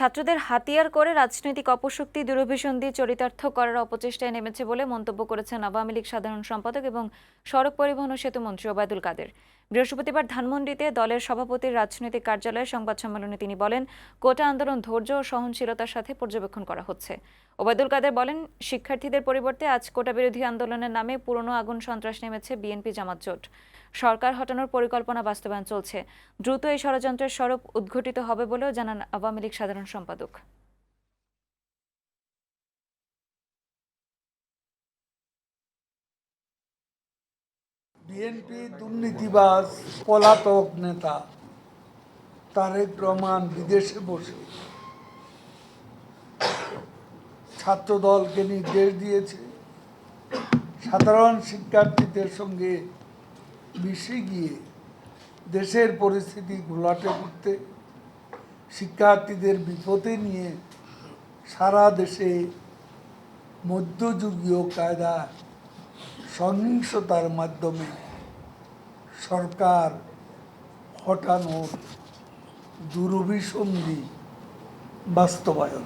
ছাত্রদের হাতিয়ার করে রাজনৈতিক অপশক্তি দুরভিসন্ধি চরিতার্থ করার অপচেষ্টায় নেমেছে বলে মন্তব্য করেছেন আওয়ামী লীগ সাধারণ সম্পাদক এবং সড়ক পরিবহন ও সেতু মন্ত্রী ওবায়দুল কাদের। বৃহস্পতিবার ধানমন্ডিতে দলের সভাপতির রাজনৈতিক কার্যালয়ে সংবাদ সম্মেলনে তিনি বলেন, কোটা আন্দোলন ধৈর্য ও সহনশীলতার সাথে পর্যবেক্ষণ করা হচ্ছে। ওবায়দুল কাদের বলেন, শিক্ষার্থীদের পরিবর্তে আজ কোটা বিরোধী আন্দোলনের নামে পুরনো আগুন সন্ত্রাস নেমেছে বিএনপি জামাত জোট। সরকার হটানোর পরিকল্পনা বাস্তবায়ন চলছে। দ্রুত এই ষড়যন্ত্রের স্বরূপ উদ্ঘটিত হবে বলেও জানান আওয়ামী লীগ সাধারণ সম্পাদক। বিএনপি দুর্নীতিবাজ পলাতক নেতা তারেক রহমান বিদেশে বসে। ছাত্র দলকে নির্দেশ দিয়েছে। সাধারণ শিক্ষার্থীদের সঙ্গে মিশে গিয়ে দেশের পরিস্থিতি ঘোলাটে করতে, শিক্ষার্থীদের বিপদে নিয়ে সারা দেশে মধ্যযুগীয় কায়দা সহিংসতার মাধ্যমে সরকার হটানোর দুরভিসন্ধি বাস্তবায়ন।